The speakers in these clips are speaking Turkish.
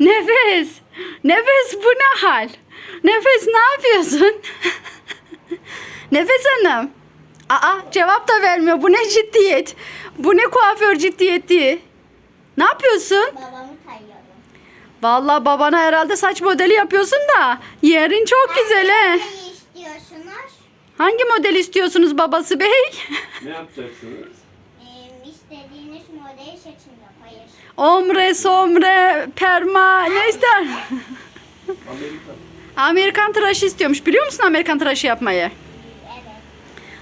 Nefes. Nefes bu ne hal? Nefes ne yapıyorsun? Nefes Hanım. Aa cevap da vermiyor. Bu ne ciddiyet? Bu ne kuaför ciddiyeti? Ne yapıyorsun? Babamı kayıyorum. Vallahi babana herhalde saç modeli yapıyorsun da yerin çok güzel he. Ne istiyorsunuz? Hangi model istiyorsunuz babası bey? Ne yapacaksınız? Omre, somre, perma ne ister? Amerika. Amerikan tıraşı istiyormuş. Biliyor musun Amerikan tıraşı yapmayı? Evet.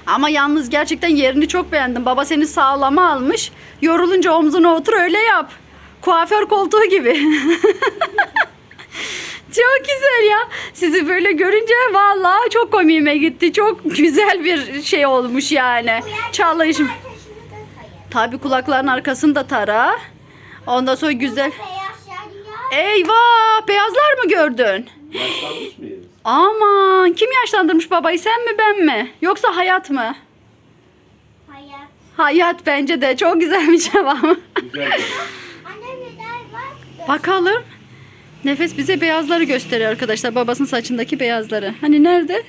Ama yalnız gerçekten yerini çok beğendim. Baba seni sağlama almış. Yorulunca omzuna otur öyle yap. Kuaför koltuğu gibi. çok güzel ya. Sizi böyle görünce vallahi çok komiğime gitti. Çok güzel bir şey olmuş yani. Çalışım. Tabi kulakların arkasını da tara. Ondan sonra güzel. Eyvah! Beyazlar mı gördün? Yaşlanmış mıyız? Aman kim yaşlandırmış babayı sen mi ben mi? Yoksa hayat mı? Hayat. Hayat bence de çok güzel bir cevap. Güzel. Bakalım. Nefes bize beyazları gösteriyor arkadaşlar. Babasının saçındaki beyazları. Hani nerede?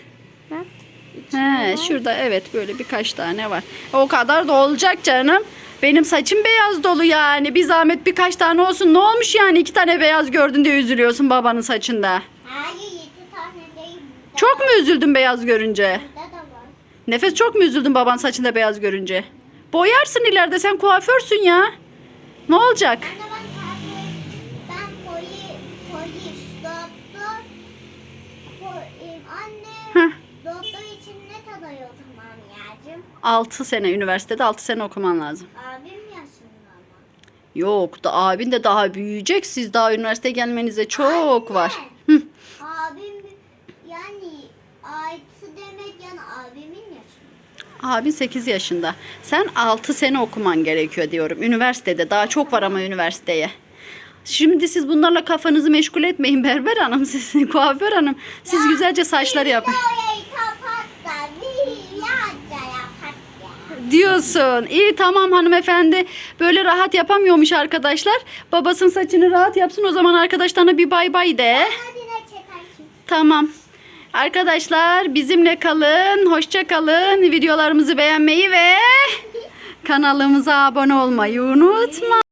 He, şurada evet böyle birkaç tane var. O kadar da olacak canım. Benim saçım beyaz dolu yani. Bir zahmet birkaç tane olsun. Ne olmuş yani iki tane beyaz gördün diye üzülüyorsun babanın saçında. Hayır yedi tane değil. Burada Çok mu üzüldün beyaz görünce? Burada da var. Nefes çok mu üzüldün baban saçında beyaz görünce? Boyarsın ileride sen kuaförsün ya. Ne olacak? Anne ben kahve, ben poli, polis, doktor, po, e, anne, Heh. Doktor için ne kadar okumam lazım? 6 sene üniversitede 6 sene okuman lazım. Abim yaşında ama. Yok da abin de daha büyüyecek. Siz daha üniversiteye gelmenize çok var. Hı. Abim yani aitsi demek yani abimin yaşında. Abin 8 yaşında. Sen 6 sene okuman gerekiyor diyorum. Üniversitede daha çok var ama üniversiteye. Şimdi siz bunlarla kafanızı meşgul etmeyin Berber Hanım. Siz kuaför hanım. Siz güzelce saçları yapın. Diyorsun. İyi tamam hanımefendi. Böyle rahat yapamıyormuş arkadaşlar. Babasının saçını rahat yapsın. O zaman arkadaşlarına bir bay bay de. Tamam. Arkadaşlar bizimle kalın. Hoşça kalın. Videolarımızı beğenmeyi ve kanalımıza abone olmayı unutma.